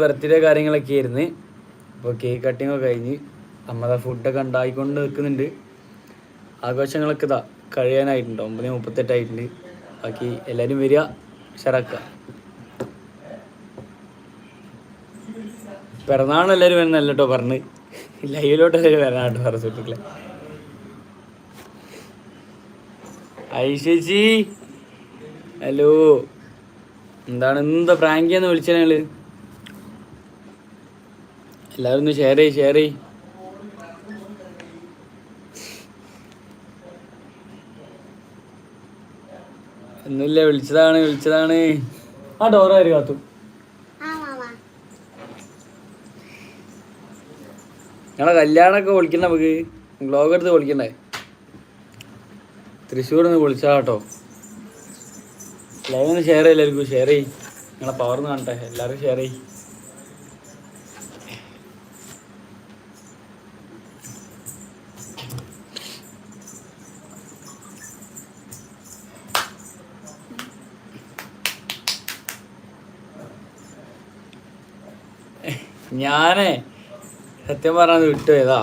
Birthday കാര്യങ്ങളൊക്കെ ആയിരുന്നു. അപ്പോൾ കേക്ക് കട്ടിങ് ഒക്കെ കഴിഞ്ഞ് അമ്മത ഫുഡൊക്കെ ഉണ്ടായിക്കൊണ്ട് നിൽക്കുന്നുണ്ട്. ആഘോഷങ്ങളൊക്കെ ഇതാ കഴിയാനായിട്ടുണ്ട്. ഒമ്പത് മുപ്പത്തെട്ടായിട്ടുണ്ട് ബാക്കി എല്ലാവരും വരിക ഉഷാറാക്കുക. പിറന്നാണ് എല്ലാവരും വരുന്നല്ല കേട്ടോ പറഞ്ഞ്. ലൈവിലോട്ട് എല്ലാവരും വരണം കേട്ടോ പറഞ്ഞ സുഹൃത്തുക്കളെ. ഐശേച്ചി ഹലോ. എന്താണ് എന്താ പ്രാങ്കിയെന്ന് വിളിച്ചത് ഞങ്ങൾ എല്ലാവരും ഒന്ന് ഷെയർ ചെയ്യ് ഷെയർ ചെയ്യ്. ഒന്നുമില്ല വിളിച്ചതാണ് വിളിച്ചതാണ്. ആ ഡോറ കയറി കാത്തു. ഞങ്ങളെ കല്യാണമൊക്കെ വിളിക്കണ്ട നമുക്ക്. ബ്ലോഗ് എടുത്ത് വിളിക്കണ്ടേ? തൃശ്ശൂർ നിന്ന് വിളിച്ചാ കേട്ടോ. ലൈവ് ഒന്ന് ഷെയർ എല്ലാവർക്കും ഷെയർ ചെയ്യും. നിങ്ങളെ പവർന്ന് കാണട്ടെ. എല്ലാവരും ഷെയർ ചെയ്യ്. ഞാനേ സത്യം പറഞ്ഞത് വിട്ടു ഏതാ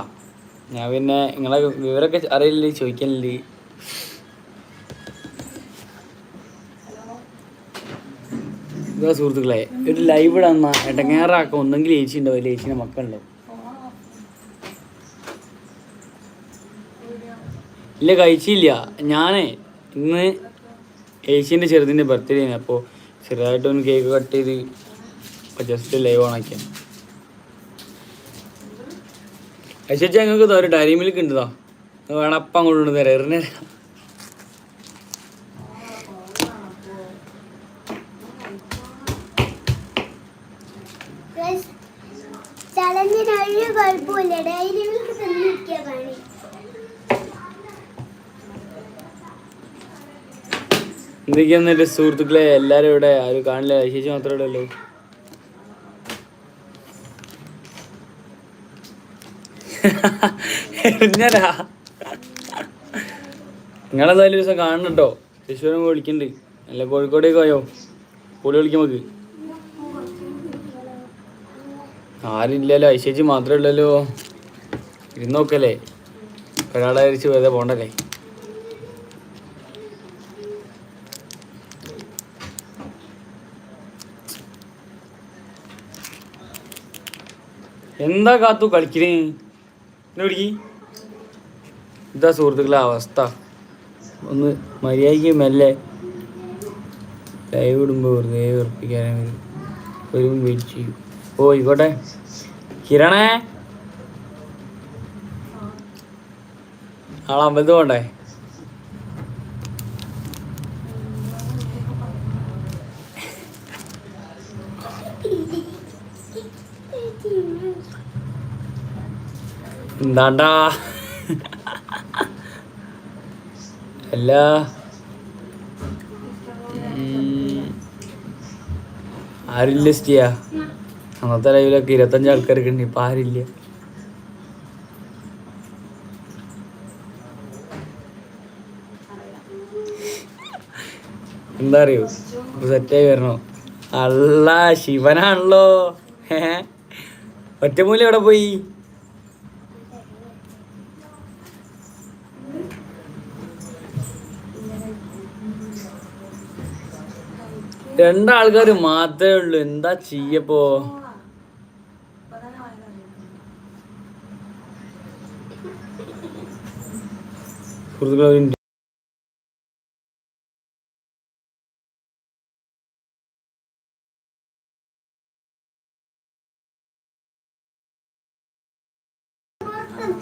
ഞാൻ പിന്നെ നിങ്ങളെ വിവരമൊക്കെ അറിയില്ലേ? ചോദിക്കലില്ലേ? ഇതാ സുഹൃത്തുക്കളെ ഒരു ലൈവ് ഇടന്ന ഇടങ്ങേറാക്ക ഒന്നെങ്കിൽ ഏച്ചി ഉണ്ടാവില്ല ഏച്ചിന്റെ മക്കളുണ്ടാവും ഇല്ല കഴിച്ചില്ല. ഞാനേ ഇന്ന് ഏച്ചീന്റെ ചെറുതിന്റെ ബർത്ത്ഡേ ആണ് അപ്പോൾ ചെറുതായിട്ടൊന്ന് കേക്ക് കട്ട് ചെയ്ത് ജസ്റ്റ് ലൈവ് ഓണാക്കിയാണ് അശ്വച്ച ഞങ്ങൾക്ക് ഇതാ ഒരു ഡയറി മിൽക്ക് ഉണ്ട് ഇതാ വേണം അപ്പം അങ്ങോട്ട് കൊണ്ട് തരാം. എറിഞ്ഞ ചലഞ്ചിന് ഒരു കുഴപ്പമില്ല. ഡയറി മിൽക്ക് തന്നിരിക്കുക പണി. എന്തൊക്കെയാന്ന് സുഹൃത്തുക്കളെ? എല്ലാവരും ഇവിടെ ആരും കാണില്ല. ശേഷി മാത്രമേ ഉള്ളൂ. എറിഞ്ഞരാ നിങ്ങളെന്തായാലും ദിവസം കാണണം കേട്ടോ തൃശ്ശൂരും വിളിക്കണ്ട്. അല്ല കോഴിക്കോടേക്ക് പോയോ? പൊളി വിളിക്കും നമുക്ക്. ആരില്ലല്ലോ ഐശേച്ചി മാത്രമേ ഉള്ളല്ലോ. ഇരുന്നോക്കല്ലേ ഒരാളെ അരിച്ച് വെറുതെ പോണ്ടല്ലേ? എന്താ കാത്തു കളിക്കണേ? പിടിക്ക് ഇതാ സുഹൃത്തുക്കളെ അവസ്ഥ. ഒന്ന് മര്യാദയ്ക്ക് മെല്ലെ ലൈവ് ഇടുമ്പോൾ വെറുതെ ഉറപ്പിക്കാനും ഒരു വെയിറ്റ് ചെയ്യും ഓ ഇവിടെ കിരണേ. ആളെ അമ്പലത്തിൽ പോണ്ടേ? എന്താണ്ടാ? അല്ല. ആരില്ല ചെയ്യാ അന്നത്തെ ലൈവിലൊക്കെ ഇരുപത്തഞ്ച് ആൾക്കാരൊക്കെ ഉണ്ട് ഇപ്പൊ ആരില്ല. എന്താ അറിയോ സെറ്റായി വരണോ? അല്ല ശിവനാണല്ലോ. ഏ ഒറ്റമൂലം എവിടെ പോയി? രണ്ടാൾക്കാർ മാത്രമേ ഉള്ളൂ. എന്താ ചെയ്യപ്പോ? സുഹൃത്തുക്കളെ.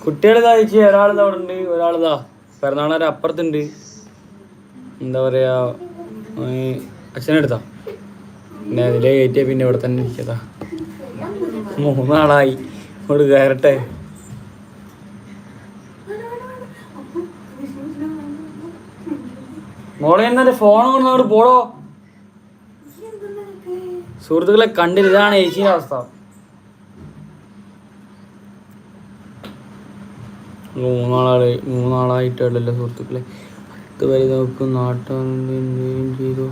കുട്ടികളിതാ ചേച്ചി ഒരാളിതാ അവിടെ ഉണ്ട് ഒരാളിതാ. പിറന്നാളൊരു അപ്പുറത്തുണ്ട് എന്താ പറയാ അച്ഛനെടുത്താ? പിന്നെ അതിലേ കയറ്റിയ പിന്നെ ഇവിടെ തന്നെ ഇരിക്കതാ. മൂന്നാളായി. ഇവിടെ കയറട്ടെ. മോളെ എന്നാ ഫോൺ കൊണ്ടോട് പോടോ. സുഹൃത്തുക്കളെ കണ്ടില്ല. ഇതാണ് ഏച്ചിയുടെ അവസ്ഥ. മൂന്നാളായി മൂന്നാളായിട്ടല്ലോ സുഹൃത്തുക്കളെ. പത്ത് വരെ നോക്കും നാട്ടുകാരെന്തെങ്കിലും ചെയ്തു.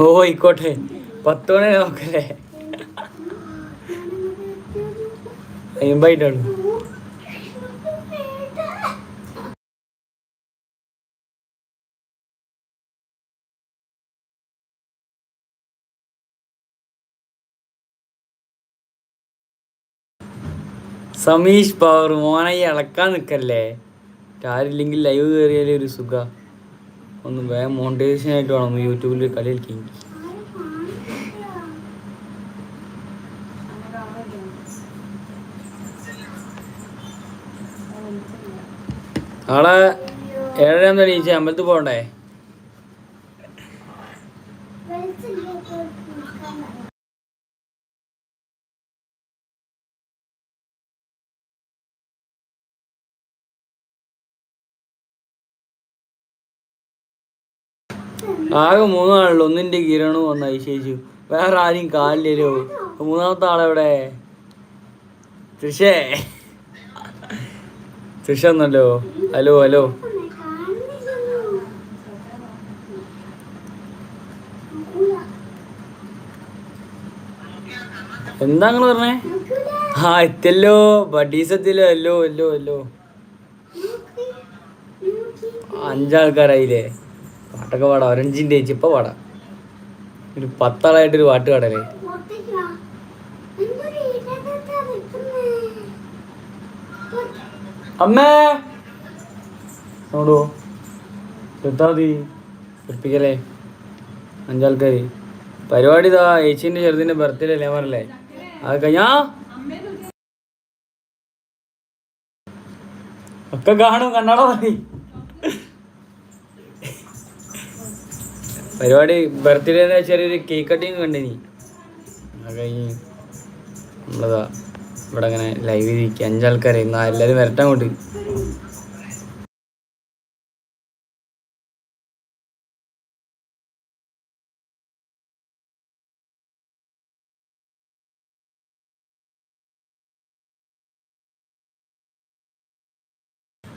ഓ ആയിക്കോട്ടെ. പത്ത് മണി നോക്കല്ലേ അയ്യമ്പായിട്ടാണ്. സമീഷ് പവർ മോനെ ഇളക്കാൻ നിൽക്കല്ലേ ആരില്ലെങ്കിൽ ലൈവ് കയറിയാലേ ഒരു സുഖ. ഒന്ന് വേഗം മോണിറ്റൈസേഷൻ ആയിട്ട് വേണം യൂട്യൂബിൽ കളി കളിക്കാൻ നാളെ ഏഴര എണീച്ച് അമ്പലത്തിൽ പോകണ്ടേ? ആകെ മൂന്നാളുള്ളൂ ഒന്നിന്റെ കിരണും വന്ന ഐശേഷു വേറെ ആരും കാലില്ലല്ലോ മൂന്നാമത്തെ ആളെവിടെ തൃശേ തൃശ ഒന്നല്ലോ ഹലോ ഹലോ. എന്താ നിങ്ങൾ പറഞ്ഞേ? ആ എത്തിയല്ലോ. ബഡീസ് എത്തിയല്ലോ. അല്ലോ അല്ലോ അല്ലോ അഞ്ചാൾക്കാരായില്ലേ? പാട്ടൊക്കെ പാടാം. ഒരഞ്ചിന്റെ ചേച്ചി ഇപ്പൊ പാടാം. ഒരു പത്താളായിട്ടൊരു പാട്ട് പാടല്ലേ അമ്മേ! നോടോ. എത്താ മതി. പഠിപ്പിക്കലേ അഞ്ചാൾക്കാര്. പരിപാടി ഇതാ ഏച്ചീന്റെ ചെറുതിന്റെ ബർത്ത്ഡേ അല്ലേ പറഞ്ഞല്ലേ? അത് കഴിഞ്ഞാ ഒക്കെ കാണും കണ്ണാടാ മതി പരിപാടി ബർത്ത്ഡേ ചെറിയൊരു കേക്ക് കട്ടിങ് കണ്ടിനി. അത് കഴിഞ്ഞ് നമ്മളതാ ഇവിടെ അങ്ങനെ ലൈവ് ഇരിക്കുക അഞ്ചാൾക്കാരെ. എന്നാൽ എല്ലാവരും വരട്ടെ അങ്ങോട്ട്.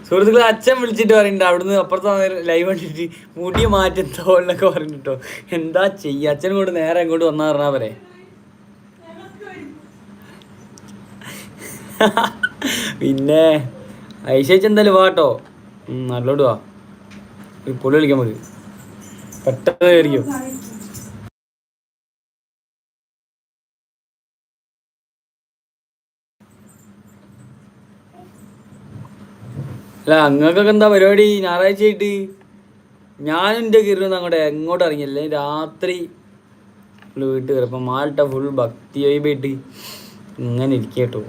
സുഹൃത്തുക്കളെ അച്ഛൻ വിളിച്ചിട്ട് പറയുന്നുണ്ട്. അവിടുന്ന് അപ്പുറത്ത് ലൈവ് കണ്ടിട്ട് മുടി മാറ്റം തോളിലൊക്കെ പറഞ്ഞിട്ടോ. എന്താ ചെയ്യുക അച്ഛൻ കൊണ്ട് നേരെ അങ്ങോട്ട് വന്നാ പറഞ്ഞാ പോരെ? പിന്നെ ഐശേച്ച് എന്തായാലും വാട്ടോ നല്ലോട്ട് വാ. പുള്ളി വിളിക്കാൻ മതി പെട്ടെന്ന് കയറിയോ അല്ല അങ്ങക്കൊക്കെ എന്താ പരിപാടി? ഞായറാഴ്ച ആയിട്ട്. ഞാനും എന്റെ കിരണും അങ്ങോട്ട് എങ്ങോട്ട് ഇറങ്ങിയല്ലേ? രാത്രി വീട്ടിൽ കയറി. അപ്പം മാൾട്ട ഫുൾ ഭക്തി വൈബായിട്ട് ഇങ്ങനെ ഇരിക്കട്ടോ കേട്ടോ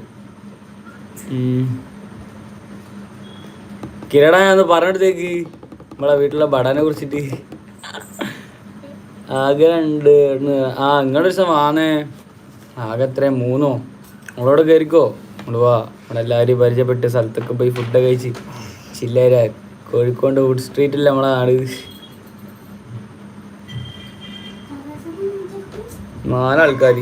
കിരണ ഞാൻ പറഞ്ഞെടുത്തേക്ക്. നമ്മളെ വീട്ടിലെ ഭടനെ കുറിച്ചിട്ട്. ആകെ രണ്ട് ആ ഇങ്ങോട്ട് ദിവസം വാന്നേ. ആകെ എത്ര മൂന്നോ? നമ്മളോട് കയറിക്കോ. നമ്മൾ വാ. നമ്മളെല്ലാവരും പരിചയപ്പെട്ട് സ്ഥലത്തൊക്കെ പോയി ഫുഡൊക്കെ കഴിച്ച്. ചില്ലേര. കോഴിക്കോട് വുഡ് സ്ട്രീറ്റിൽ നമ്മളെ നാട് നാലാൾക്കാർ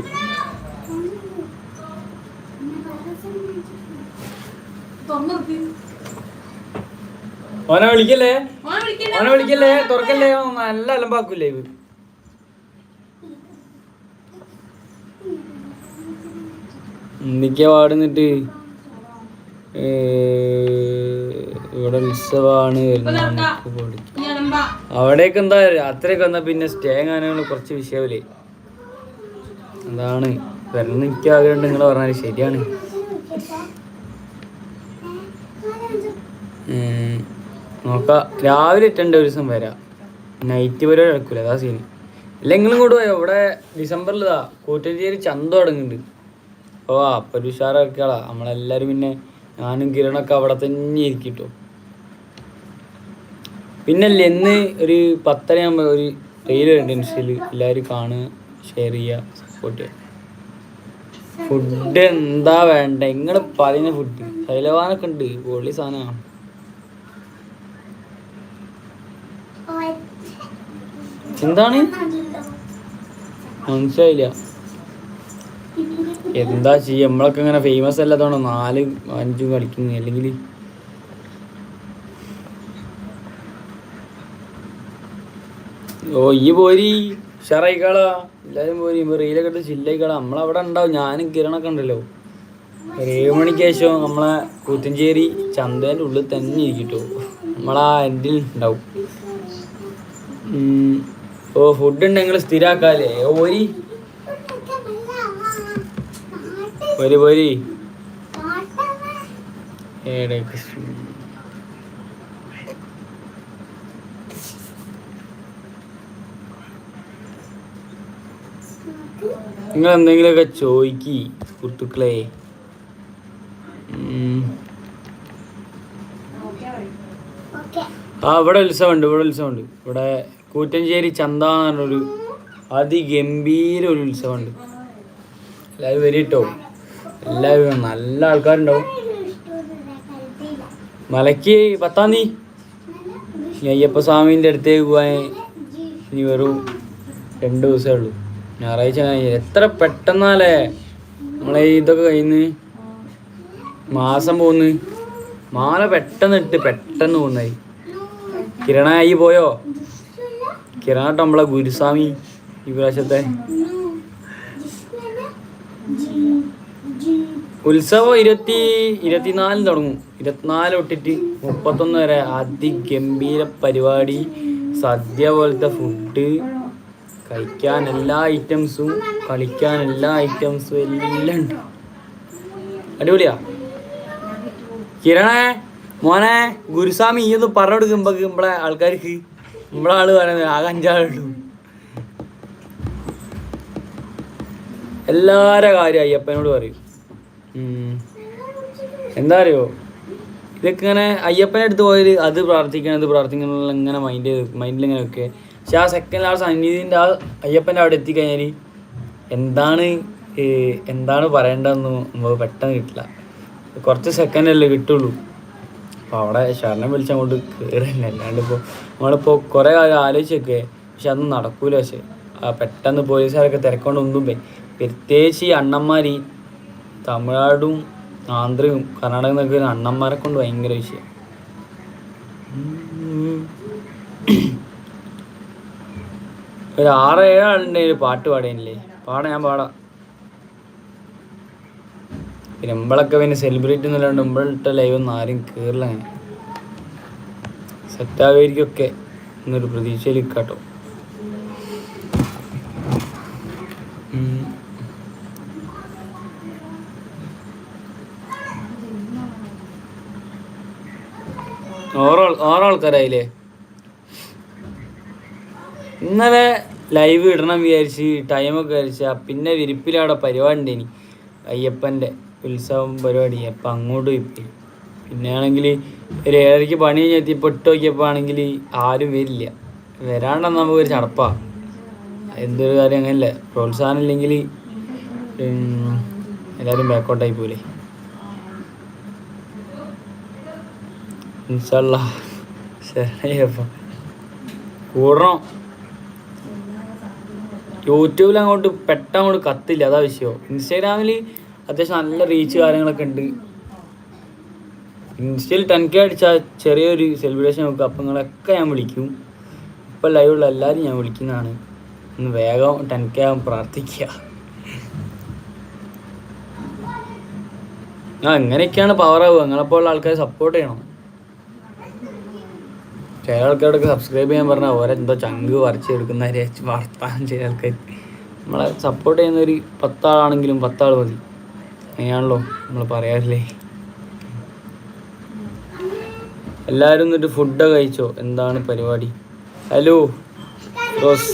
ഓനെ വിളിക്കല്ലേ? ഓനെ വിളിക്കല്ലേ? തുറക്കല്ലേ? നല്ല അലമ്പാക്കൂലേ ഇത്. എന്തൊക്കെയാ പാടുന്നിട്ട് ഇവിടെ ഉത്സവമാണ്. അവിടേക്ക് എന്താ രാത്രിയൊക്കെ വന്നാൽ പിന്നെ സ്റ്റേ എങ്ങാനും കുറച്ച് വിഷയമില്ലേ? എന്താണ്? വരണം എനിക്ക് ആഗ്രഹമുണ്ട് നിങ്ങൾ പറഞ്ഞാൽ ശരിയാണ് നോക്ക. രാവിലെ എത്തേണ്ട ഒരു ദിവസം വരാം. നൈറ്റ് വരെ കിടക്കൂല അതാ സീന് ഇല്ലെങ്കിലും കൂടെ പോയോ? ഇവിടെ ഡിസംബറിൽ ഇതാ കൂറ്റഞ്ചേരി ചന്ത തുടങ്ങുന്നുണ്ട് ഓ അപ്പൊ ഒരു ഉഷാറാക്കിയാളാ. നമ്മളെല്ലാരും പിന്നെ ഞാനും കിരണൊക്കെ അവിടെ തന്നെ ഇരിക്കട്ടോ. പിന്നല്ലേ ഇന്ന് ഒരു പത്തരയാകുമ്പോൾ ഒരു റീൽ ഉണ്ട് ഇൻസ്റ്റയിൽ. എല്ലാവരും കാണുക ഷെയർ ചെയ്യുക സപ്പോർട്ട് ചെയ്യുക. ഫുഡ് എന്താ വേണ്ട? നിങ്ങൾ പറയുന്ന ഫുഡ് ശൈലവാനൊക്കെ ഉണ്ട്. പൊള്ളി സാധനമാണ് എന്താണ്? മനസ്സിലായില്ല. എന്താ ചെയ്യ? നമ്മളൊക്കെ ഇങ്ങനെ ഫേമസ് അല്ലാത്തതുകൊണ്ട് നാല് അഞ്ചും കളിക്കുന്നു. അല്ലെങ്കിൽ ഓ ഈ പോരി. ഉഷാറായിക്കാളാ. എല്ലാരും പോരി. റീലൊക്കെ ഇട്ട് ചില്ലായിക്കാളാ നമ്മളവിടെ ഉണ്ടാവും. ഞാനും കിരണൊക്കെ ഉണ്ടല്ലോ. ഏഴ് മണിക്ക് ശേഷം നമ്മളെ കൂത്തഞ്ചേരി ചന്തേന്റെ ഉള്ളിൽ തന്നെ ഇരിക്കട്ടോ. നമ്മളാ എൻഡിൽ ഉണ്ടാവും. ഓ ഫുഡ് ഉണ്ടെങ്കിൽ സ്ഥിരാക്കാല്ലേ? ഓരി പോരി പോരി ഏടെ കൃഷ്ണ? നിങ്ങൾ എന്തെങ്കിലുമൊക്കെ ചോദിക്കി സുഹൃത്തുക്കളെ. ആ ഇവിടെ ഉത്സവമുണ്ട് ഇവിടെ ഉത്സവമുണ്ട്. ഇവിടെ കൂറ്റഞ്ചേരി ചന്ത എന്ന് പറഞ്ഞൊരു അതിഗംഭീര ഒരു ഉത്സവമുണ്ട്. എല്ലാവരും വരും കേട്ടോ എല്ലാവരും നല്ല ആൾക്കാരുണ്ടാവും. മലയ്ക്ക് പത്താം തീയതി. അയ്യപ്പ സ്വാമീന്റെ അടുത്തേക്ക് പോകാൻ ഇനി വെറും രണ്ട് ദിവസമേ ഉള്ളൂ. ഞായറാഴ്ച എത്ര പെട്ടെന്നാലേ നമ്മളെ ഇതൊക്കെ കഴിഞ്ഞ് മാസം പോന്ന് മാല പെട്ടെന്ന് ഇട്ട് പെട്ടെന്ന് പോന്നായി കിരണായി പോയോ? കിരണാട്ടോ നമ്മളെ ഗുരുസ്വാമി ഈ പ്രാവശ്യത്തെ. ഉത്സവം ഇരുപത്തി ഇരുപത്തിനാലിന് തുടങ്ങും. ഇരുപത്തിനാല് തൊട്ടിട്ട് മുപ്പത്തൊന്ന് വരെ അതിഗംഭീര പരിപാടി. സദ്യ പോലത്തെ ഫുഡ് കഴിക്കാൻ എല്ലാ ഐറ്റംസും കളിക്കാൻ എല്ലാ ഐറ്റംസും എല്ലാം ഉണ്ട്. അടിപൊളിയാ. കിരണേ മോനെ ഗുരുസ്വാമി ഈ ഒന്ന് പറഞ്ഞു കൊടുക്കുമ്പോ നമ്മളെ ആൾക്കാർക്ക്. നമ്മളെ ആൾ പറയുന്നത് ആകെ അഞ്ചാളുള്ളൂ എല്ലാരെ കാര്യം അയ്യപ്പനോട് പറയും. എന്താ അറിയോ ഇതൊക്കെ ഇങ്ങനെ അയ്യപ്പനെ അടുത്ത് പോയത് അത് പ്രാർത്ഥിക്കണം ഇത് പ്രാർത്ഥിക്കണം ഇങ്ങനെ മൈൻഡ് മൈൻഡിൽ ഇങ്ങനെ ഒക്കെ പക്ഷെ ആ സെക്കൻഡ് ആ സന്നിധിന്റെ ആ അയ്യപ്പന്റെ അവിടെ എത്തിക്കഴിഞ്ഞാൽ എന്താണ് എന്താണ് പറയേണ്ടതെന്ന് നമുക്ക് പെട്ടെന്ന് കിട്ടില്ല. കുറച്ച് സെക്കൻഡ് അല്ലേ കിട്ടുള്ളൂ. അപ്പോൾ അവിടെ ശരണം വിളിച്ചങ്ങോട്ട് കയറില്ല അല്ലാണ്ട് ഇപ്പോൾ നമ്മളിപ്പോൾ കുറേ കാലം ആലോചിച്ചൊക്കെ പക്ഷെ അതൊന്നും നടക്കൂല പക്ഷേ. പെട്ടെന്ന് പോലീസുകാരൊക്കെ തിരക്കൊണ്ട് ഒന്നും പോയി പ്രത്യേകിച്ച് ഈ അണ്ണന്മാർ ഈ തമിഴ്നാടും ആന്ധ്രയും കർണാടകം നിൽക്കുന്ന അണ്ണന്മാരെ കൊണ്ട് ഭയങ്കര വിഷയം. ഒരു ആറ് ഏഴ് ആളുടെ ഒരു പാട്ട് പാടാനില്ലേ പാടാ ഞാൻ പാടാ. പിന്നെ നമ്മളൊക്കെ പിന്നെ സെലിബ്രേറ്റ് എന്നല്ലാണ്ട് നമ്മളിട്ട ലൈവ് ഒന്നും ആരും കയറില്ല അങ്ങനെ. സെറ്റാകുമായിരിക്കൊക്കെ എന്നൊരു പ്രതീക്ഷയിൽ നിൽക്കാട്ടോ ഓരോ ആൾക്കാരായില്ലേ? ഇന്നലെ ലൈവ് ഇടണം വിചാരിച്ച് ടൈമൊക്കെ വിചാരിച്ച പിന്നെ വിരിപ്പിലവിടെ പരിപാടി ഉണ്ടേനി. അയ്യപ്പന്റെ ഉത്സവം പരിപാടി. അപ്പം അങ്ങോട്ട് വിപ്പി പിന്നെ ആണെങ്കിൽ ഒരു ഏഴരയ്ക്ക് പണി കഴിഞ്ഞെത്തിയപ്പോൾ ഇട്ട് നോക്കിയപ്പോൾ ആണെങ്കിൽ ആരും വരില്ല. വരാണ്ടെന്ന് നമുക്ക് ഒരു ചടപ്പാ. എന്തൊരു കാര്യം അങ്ങനല്ലേ? പ്രോത്സാഹനം ഇല്ലെങ്കിൽ എല്ലാവരും ബാക്കോട്ടായി പോലെ ഇൻഷല്ല ശരിയപ്പം കൂടണം യൂട്യൂബിൽ അങ്ങോട്ട് പെട്ടെന്ന് അങ്ങോട്ട് കത്തില്ല. അതാ വിഷയം. ഇൻസ്റ്റാഗ്രാമിൽ അത്യാവശ്യം നല്ല റീച്ച് കാര്യങ്ങളൊക്കെ ഉണ്ട്. ഇൻസ്റ്റയിൽ ടെൻ കെ അടിച്ചാൽ ചെറിയൊരു സെലിബ്രേഷൻ നോക്കുക. അപ്പം നിങ്ങളൊക്കെ ഞാൻ വിളിക്കും. ഇപ്പം ലൈവുള്ള എല്ലാവരും ഞാൻ വിളിക്കുന്നതാണ്. ഒന്ന് വേഗം ടെൻ കെ ആകും പ്രാർത്ഥിക്കുക. ആ എങ്ങനെയൊക്കെയാണ് പവർ ആവുക. നിങ്ങളെപ്പോലുള്ള ആൾക്കാരെ സപ്പോർട്ട് ചെയ്യണം. ചില ആൾക്കാരൊക്കെ സബ്സ്ക്രൈബ് ചെയ്യാൻ പറഞ്ഞാൽ ഓരെന്തോ ചങ്ക് വരച്ചെടുക്കുന്നവരെ വർത്താനം ചില ആൾക്കാർ നമ്മളെ സപ്പോർട്ട് ചെയ്യുന്ന ഒരു പത്താളാണെങ്കിലും പത്താൾ മതി. അങ്ങനെയാണല്ലോ നമ്മൾ പറയാറില്ലേ? എല്ലാവരും എന്നിട്ട് ഫുഡ് കഴിച്ചോ? എന്താണ് പരിപാടി? ഹലോ? റോസ്.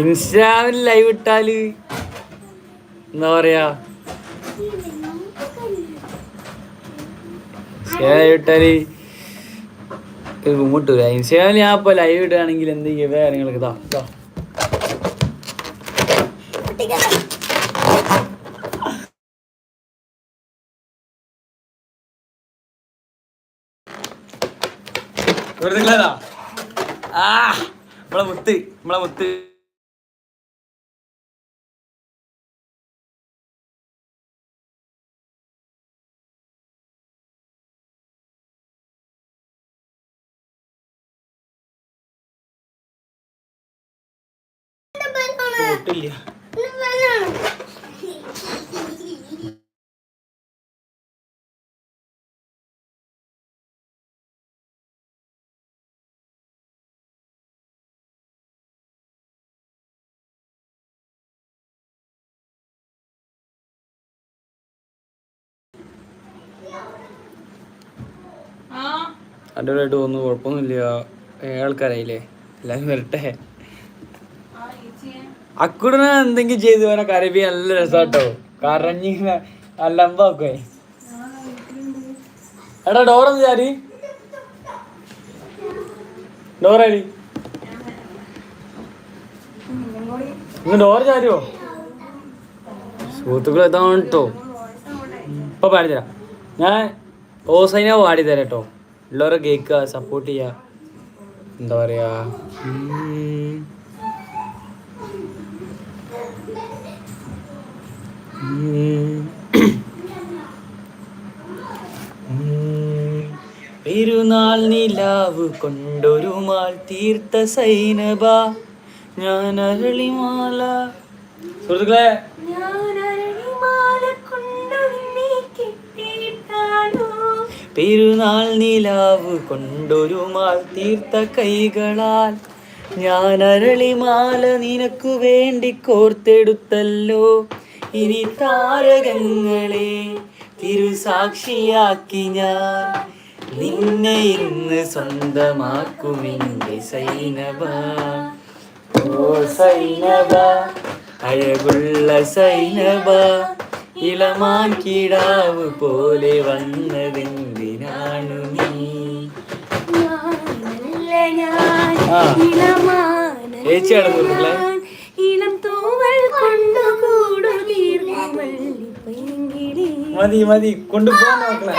ഇൻസ്റ്റാഗ്രാമിൽ ലൈവ് ഇട്ടാൽ? എന്താ പറയാ? ലൈവ് ഇട്ടാൽ ഇങ്ങോട്ട് വരാം. ഇൻസ്റ്റാഗ്രാമിൽ ഞാൻ ഇപ്പൊ ലൈവ് ഇടുകയാണെങ്കിൽ എന്ത് ചെയ്യുക കാര്യങ്ങളൊക്കെ ഇതാ ഇതാ. നിങ്ങളതാ ആ നമ്മളെ മുത്ത് നമ്മളെ മുത്ത്. പൊട്ടില്ല അടിപൊളിയായിട്ട് തോന്നുന്നു കുഴപ്പമൊന്നുമില്ല. ഏഴ് ആൾക്കാരായില്ലേ? എല്ലാവരും വരട്ടെ. അക്കുടനെ എന്തെങ്കിലും ചെയ്തു പോനെ കരബി നല്ല രസാട്ടോ. കറഞ്ഞിങ്ങനെ അല്ലമ്പാക്കുവേ എടാ ഡോറൊന്ന് ചാരി ഡോറാരി ഇന്ന് ഡോറ് ചാരിയോ സുഹൃത്തുക്കൾ ഇതാണ് കേട്ടോ ഇപ്പൊ പാടിത്തരാം. ഞാൻ ഓസൈന പാടിത്തരാം കേട്ടോ ഉള്ളവരെ കേൾക്കുക സപ്പോർട്ട് ചെയ്യുക. എന്താ പറയാ? പെരുന്നാൾ നിലാവ് കൊണ്ടൊരു മാൾ തീർത്ത സൈനബ. ഞാൻ അരളിമാല. സുഹൃത്തുക്കളെ. പെരുന്നാൾ നിലാവ് കൊണ്ടൊരു മാൾ തീർത്ത കൈകളാൽ. ഞാൻ അരളിമാല നിനക്കു വേണ്ടി കോർത്തെടുത്തല്ലോ. ഇനി താരകങ്ങളെ തിരുസാക്ഷിയാക്കി ഞാൻ. നിന്നെ ഇന്ന് സ്വന്തമാക്കുമെന്റെ സൈനബ ഓ സൈനബ അഴകുള്ള സൈനബ ഇളമാൻ കിടാവ് പോലെ വന്നതെന്തിനാണ് നീ? ഇളം മതി മതി. കൊണ്ടുപോകാൻ നോക്കണേ.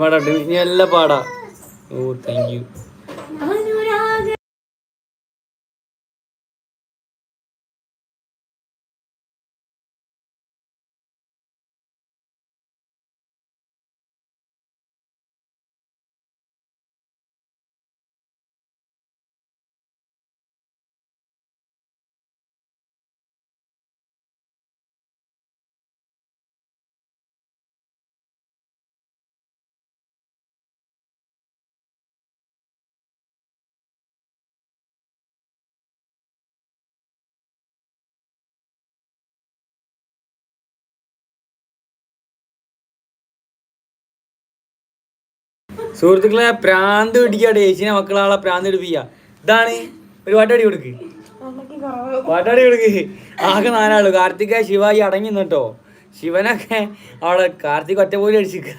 പാടാട്ടെ ഇനി എല്ലാം പാടാ. ഓ താങ്ക് യു സുഹൃത്തുക്കളെ പ്രാന്ത് പിടിക്കാ ഏച്ചിനെ മക്കളാളെ പ്രാന്ത് പിടിപ്പിക്കുക ഇതാണ്. ഒരു പാട്ടാടി കൊടുക്ക്. പാട്ടാടി കൊടുക്ക്. ആകെ നാലാൾ. കാർത്തിക ശിവായി അടങ്ങി നിന്നിട്ടോ. ശിവനൊക്കെ അവിടെ കാർത്തിക് ഒറ്റ പോലും അടിച്ചിക്ക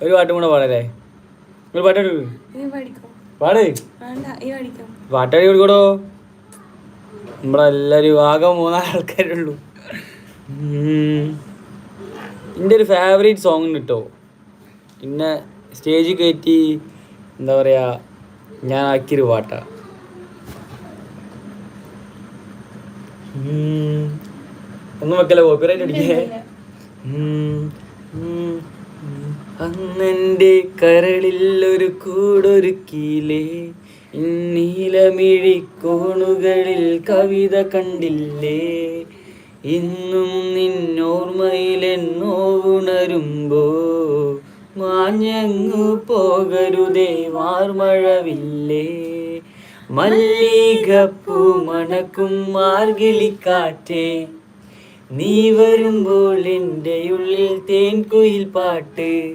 ഒരു പാട്ടും കൂടെ പാടല്ലേ? ഒരു പാട്ടാടി പാട്. പാട്ടടി കൊടുക്കടോ. നമ്മളെല്ലാരും ആകെ മൂന്നാൽ ആൾക്കാരുള്ളൂ എന്റെ ഒരു ഫേവറേറ്റ് സോങ് കേട്ടോ പിന്നെ സ്റ്റേജ് കയറ്റി എന്താ പറയാ ഞാൻ ആക്കിയൊരു പാട്ടാ. ഉം. ഒന്നും വെക്കല്ലേ കോപ്പിറൈറ്റ് അടിക്കേ. അന്നെന്റെ കരളിൽ ഒരു കൂടൊരുക്കിയില്ലേ? നീലമിഴിക്കോണുകളിൽ കവിത കണ്ടില്ലേ? ഇന്നും നിന്നോർമ്മയിലെന്നോ ഉണരുമ്പോ മാഞ്ഞങ്ങു പോകരുതേ വാർമഴവില്ലേ മല്ലികപ്പൂ മണക്കും മാർഗിളിക്കാറ്റേ. നീ വരുമ്പോൾ എന്റെ ഉള്ളിൽ തേൻകുയിൽ പാട്ട്.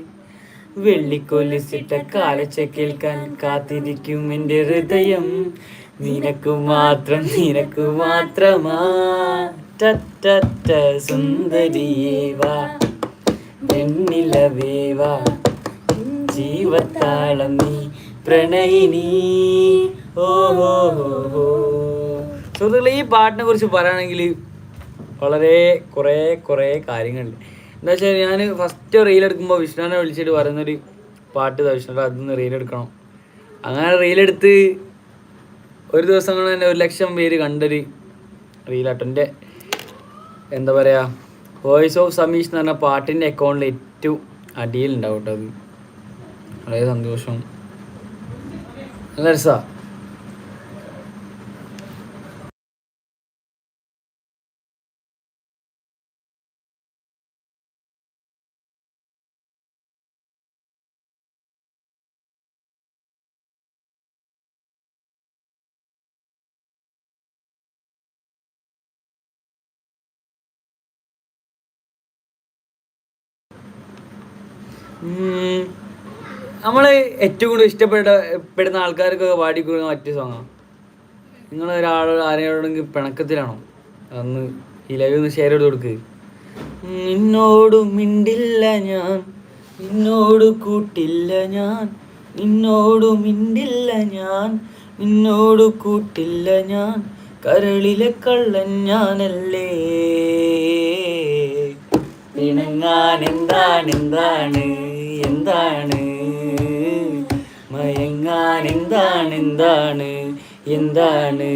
വെള്ളിക്കൊലിസിട്ട കാലച്ച കേൾക്കാൻ കാത്തിരിക്കും എന്റെ ഹൃദയം. നിനക്കു മാത്രം നിനക്കു മാത്രമാ. സുന്ദരിയേവാ വെണ്ണിലവേവാ ജീവത്താളം നീ പ്രണയിനി. ഓഹോ സുഹൃത്തുക്കളെ ഈ പാട്ടിനെ കുറിച്ച് പറയുകയാണെങ്കിൽ വളരെ കുറേ കുറേ കാര്യങ്ങളുണ്ട്. എന്താ വെച്ചാൽ ഞാൻ ഫസ്റ്റ് റീൽ എടുക്കുമ്പോൾ വിഷ്ണുവിനെ വിളിച്ചിട്ട് പറയുന്നൊരു പാട്ട് വിഷ്ണു അതൊന്ന് റീൽ എടുക്കണം. അങ്ങനെ റീലെടുത്ത് ഒരു ദിവസം കൊണ്ട് തന്നെ ഒരു ലക്ഷം പേര് കണ്ടൊരു റീലാട്ടോ എന്റെ എന്താ പറയുക വോയിസ് ഓഫ് സമീഷ് എന്ന് പറഞ്ഞ പാട്ടിന്റെ അക്കൗണ്ടിൽ ഏറ്റവും അടിയിലുണ്ടാവും കേട്ടോ അത്. വളരെ സന്തോഷം. നല്ല രസമാണ് ഉം. നമ്മൾ ഏറ്റവും കൂടുതൽ ഇഷ്ടപ്പെട്ട പെടുന്ന ആൾക്കാർക്കൊക്കെ പാടിക്കൊടുക്കുന്ന മറ്റു സോങ്ങാണ് നിങ്ങൾ ഒരാൾ ആരെയോടെങ്കിൽ പിണക്കത്തിലാണോ? അന്ന് ഈ ലൈവ് ഒന്ന് ഷെയർ ചെയ്ത് കൊടുക്ക്. നിന്നോട് മിണ്ടില്ല ഞാൻ. നിന്നോട് കൂട്ടില്ല ഞാൻ. നിന്നോട് മിണ്ടില്ല ഞാൻ. നിന്നോട് കൂട്ടില്ല ഞാൻ. കരളിലെ കള്ളൻ ഞാനല്ലേ. പിണങ്ങാൻ എന്താണ് എന്താണ്? എന്താണ്? മയങ്ങാൻ എന്താണ്? എന്താണ്? എന്താണ്?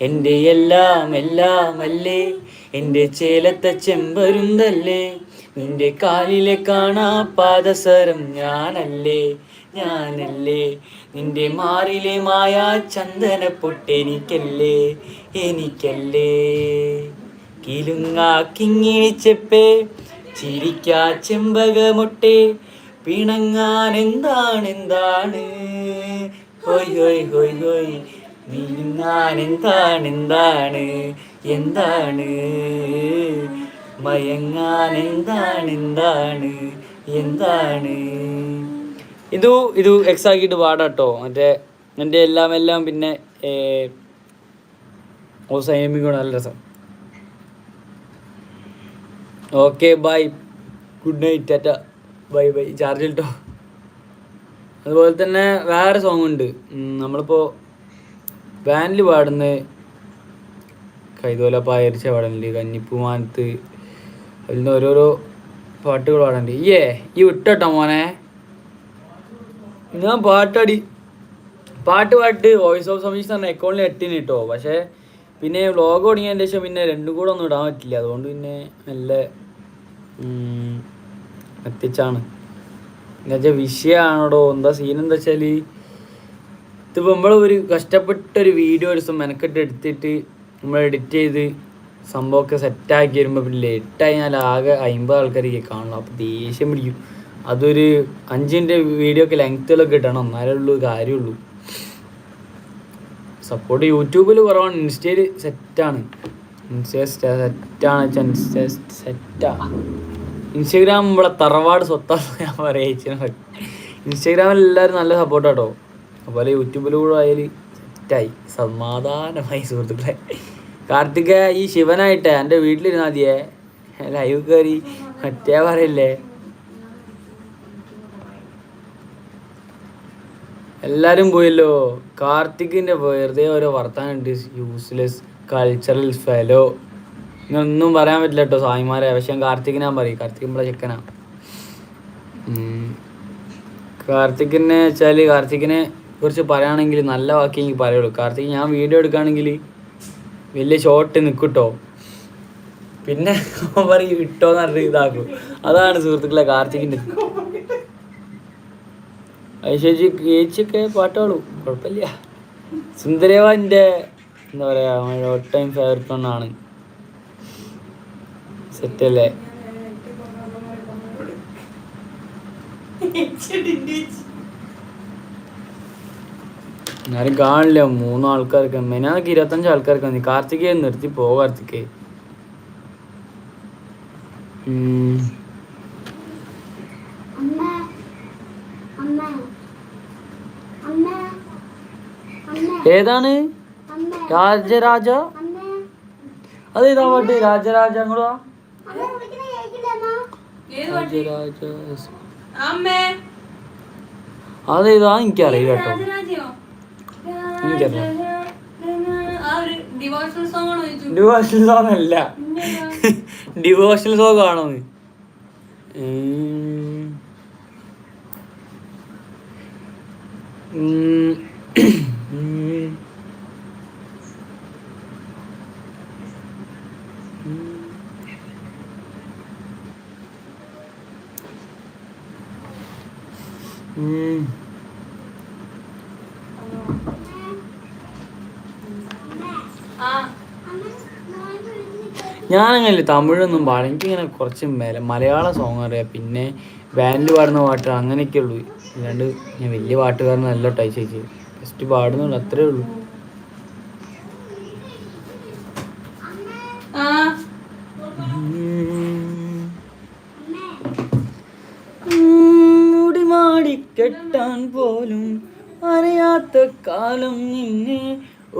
എന്റെ എല്ലാം എല്ലാം അല്ലേ എന്റെ ചേലത്തെ ചെമ്പരുന്തല്ലേ? നിന്റെ കാലിലെ കാണാ പാദസരം ഞാനല്ലേ? ഞാനല്ലേ? നിന്റെ മാറിലെ മായ ചന്ദന പൊട്ടെനിക്കല്ലേ? എനിക്കല്ലേ? കിലുങ്ങാ കിങ്ങിണിച്ചെപ്പേ ചിരിക്കാ ചെമ്പകമൊട്ടെ പിണങ്ങാൻ എന്താണ് എന്താണ്? ഹൊയ് ഹൊയ് ഹൊയ് ഹൊയ്. മിനുങ്ങാൻ എന്താണ് എന്താണ് എന്താണ്? മയങ്ങാൻ എന്താണ് എന്താണ് എന്താണ്? ഇത് ഇത് എക്സ് ആക്കിയിട്ട് പാടാട്ടോ. മറ്റേ എന്റെ എല്ലാം എല്ലാം പിന്നെ ഓ സൈമിക്കോ നല്ല രസം. Okay bye. Good night Tata. Bye bye charge കിട്ടോ അതുപോലെ തന്നെ വേറെ സോങ് ഉണ്ട്. നമ്മളിപ്പോൾ വാനിൽ പാടുന്ന കൈതോല പായരിച്ച പാടലുണ്ട് കന്നിപ്പൂമാനത്ത് അതിൽ നിന്ന് ഓരോരോ പാട്ടുകൾ പാടണ്ട് ഈയേ ഈ വിട്ടോട്ടോ മോനെ? ഞാൻ പാട്ടടി. പാട്ട് പാട്ട് വോയിസ് ഓഫ് സമീഷ് പറഞ്ഞ അക്കൗണ്ടിൽ എട്ടിന് കിട്ടോ പക്ഷേ പിന്നെ വ്ളോഗ് തുടങ്ങിയതിന് ശേഷം പിന്നെ രണ്ടും കൂടെ ഒന്നും ഇടാൻ പറ്റില്ല. അതുകൊണ്ട് പിന്നെ നല്ല എത്തിച്ചാണ് എന്നുവെച്ചാൽ വിഷയമാണോടോ എന്താ സീൻ എന്താ വെച്ചാൽ ഇതിപ്പോൾ നമ്മൾ ഒരു കഷ്ടപ്പെട്ടൊരു വീഡിയോ ഒരു ദിവസം മെനക്കെട്ട് എടുത്തിട്ട് നമ്മൾ എഡിറ്റ് ചെയ്ത് സംഭവമൊക്കെ സെറ്റാക്കി വരുമ്പോൾ പിന്നെ ലേറ്റ് കഴിഞ്ഞാൽ ആകെ അമ്പത് ആൾക്കാരൊക്കെ കാണണം. അപ്പോൾ ദേഷ്യം പിടിക്കും. അതൊരു അഞ്ചിന്റെ വീഡിയോ ഒക്കെ ലെങ്ത്തിലൊക്കെ ഇടണം. എന്നാലേ ഉള്ളൂ കാര്യമുള്ളൂ. സപ്പോർട്ട് യൂട്യൂബിൽ കുറവാണ്. ഇൻസ്റ്റയിൽ സെറ്റാണ് ഇൻസ്റ്റ സെറ്റാണ് സെറ്റാ ഇൻസ്റ്റഗ്രാം നമ്മളെ തറവാട് സ്വത്താന്ന് ഞാൻ പറയാ ഇൻസ്റ്റഗ്രാമിൽ എല്ലാവരും നല്ല സപ്പോർട്ടാട്ടോ. അതുപോലെ യൂട്യൂബിലൂടെ ആയാലും സെറ്റായി സമാധാനമായി സുഹൃത്തുക്കളെ. കാർത്തിക ഈ ശിവനായിട്ട് എന്റെ വീട്ടിലിരുന്നാൽ മതിയേ. ലൈവ് കയറി മറ്റേ പറയില്ലേ? എല്ലാവരും പോയല്ലോ? കാർത്തിക്കിന്റെ വെറുതെ ഓരോ വർത്താനുണ്ട് യൂസ്ലെസ് കൾച്ചറൽ ഫെലോ ഇങ്ങനൊന്നും പറയാൻ പറ്റില്ല കേട്ടോ സ്വാമിമാരെ പക്ഷെ ഞാൻ കാർത്തിക് ഞാൻ പറയും. കാർത്തിക് നമ്മളെ ചെക്കനാ. കാർത്തിക്കിനെ വെച്ചാൽ കാർത്തിക്കിനെ കുറിച്ച് പറയുകയാണെങ്കിൽ നല്ല വാക്കി എനിക്ക് പറയുള്ളൂ. കാർത്തിക് ഞാൻ വീഡിയോ എടുക്കുകയാണെങ്കിൽ വലിയ ഷോട്ട് നിൽക്കുട്ടോ പിന്നെ പറയും പറയും ഇട്ടോന്ന് പറഞ്ഞിട്ട് ഇതാക്കും. അതാണ് സുഹൃത്തുക്കളെ കാർത്തികിന്റെ ഐശ്വര്യ ചേച്ചിയൊക്കെ പാട്ടോളൂ. കുഴപ്പമില്ല. സുന്ദരവാന്റെ എന്താ പറയാ ഓൾ ടൈം ഫേവറേറ്റ് ഒന്നാണ്. സെറ്റ് അല്ലേ ആരും കാണില്ല മൂന്ന് ആൾക്കാർക്ക്. മെനാക്ക് ഇരുപത്തഞ്ച് ആൾക്കാർക്ക് വന്നി. കാർത്തികേ നിർത്തി പോ കാർത്തികേ ഏതാണ്? രാജരാജ? അതേതാ പാട്ട്? രാജരാജ അങ്ങോട്ടാ അമ്മേ അതേതാ എനിക്കറിയില്ല കേട്ടോ. എനിക്കറിയാം ഡിവോഷണൽ സോങ് അല്ല. ഡിവോഷണൽ സോങ് ആണോ? നീ? ഞാനങ്ങനെ തമിഴൊന്നും പാടും എനിക്കിങ്ങനെ കുറച്ച് മേലെ മലയാള സോങ് അറിയാം. പിന്നെ ബാൻഡിൽ പാടുന്ന പാട്ട് അങ്ങനെയൊക്കെ ഉള്ളൂ. അല്ലാണ്ട് ഞാൻ വലിയ പാട്ടുകാരനല്ല ടൈ ചേച്ചി ഫസ്റ്റ് പാടുന്നുള്ളൂ അത്രേ ഉള്ളൂ. അമ്മ പോലും അറിയാത്ത കാലം നിന്നെ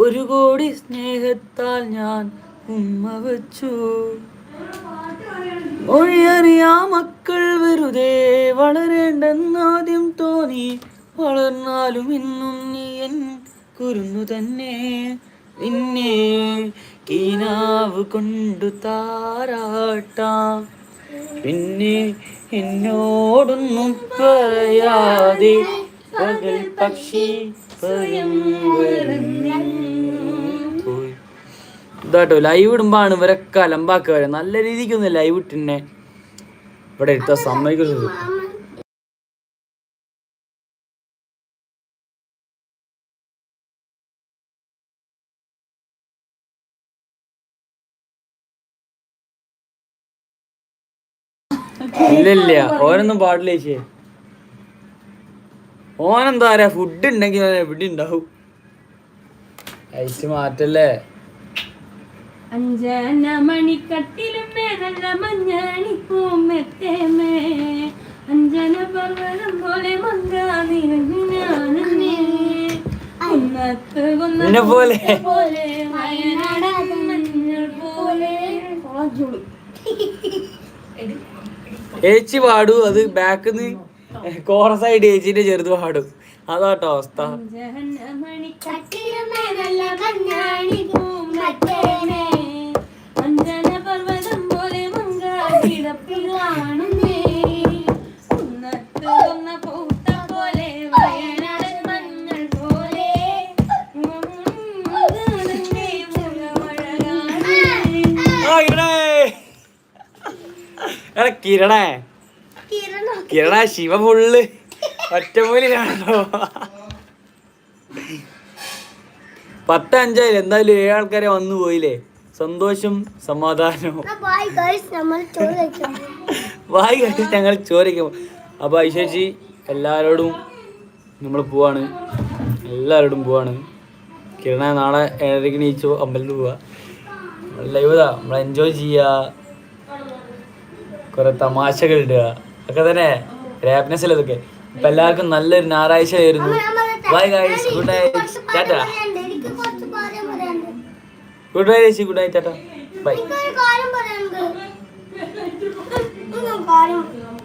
ഒരു കോടി സ്നേഹത്താൽ ഞാൻ ഉമ്മ വച്ചു. മൊഴിയറിയാ മക്കൾ വെറുതെ വളരേണ്ടെന്നാദ്യം തോന്നി. വളർന്നാലും ഇന്നും നീ എൻ കുരുന്നു തന്നെ. നിന്നെ കീനാവ് കൊണ്ടു താരാട്ടാം. പിന്നെ എന്നോടൊന്നും പറയാതെ പകൽ പക്ഷി സ്വയം ഇതാട്ടോ. ലൈവ് ഇടുമ്പാണ് ഇവരൊക്കെ അലമ്പാക്കുക വരെ നല്ല രീതിക്കൊന്നും ലൈവ് ഇട്ടിന്നെ. ഇവിടെ എടുത്ത സമ്മതിക്കുന്നത് ഇല്ല ഇല്ല ഓനൊന്നും പാടില്ല ചേച്ചി. ഓനെന്താ പറയാ? ഫുഡ് ഉണ്ടെങ്കിൽ എവിടെ ഉണ്ടാവും അയച്ചു മാറ്റല്ലേ? അഞ്ചന മണിക്കട്ടിലും നല്ല മഞ്ഞാണി പൂമെത്തേമേ അഞ്ചന പർവതം പോലെ നിന്നെ പോലെ. പോലെ മഞ്ഞൾ പോലെ. ഏച്ചി പാടൂ അത് ബാക്കിൽ നിന്ന് കോറസ് ആയിട്ട് ഏച്ചിന്റെ ചെറുത് പാടും. അതാട്ടോ അവസ്ഥ. കിരണോ? കിരണ ശിവ ഫുള്ള്. ഒറ്റമൂലിലാണല്ലോ. പത്ത് അഞ്ചായി എന്തായാലും ഏഴ് ആൾക്കാരെ വന്നു പോയില്ലേ? സന്തോഷം സമാധാനവും വായി ഞങ്ങൾ ചോദിക്കും അപ്പോൾ ഐശേച്ചി എല്ലാവരോടും നമ്മൾ പോവാണ്. എല്ലാവരോടും പോവാണ്. കിരണ നാളെ ഏഴരയ്ക്ക് നീച്ചു അമ്പലത്തിൽ പോവാ. ലൈവതാ നമ്മൾ എൻജോയ് ചെയ്യുക കുറെ തമാശകൾ ഇടുക. ഒക്കെ തന്നെ. ഹാപ്പിനെസ് അല്ലേ ഇതൊക്കെ? ഇപ്പൊ എല്ലാവർക്കും നല്ലൊരു ഞായറാഴ്ച ആയിരുന്നു ബൈ ഗൈസ് ഗുഡ് നൈറ്റ് ടാറ്റ. ഗുഡ് നൈറ്റ് ചേച്ചി. Good night Tata. ബൈ കാര്യം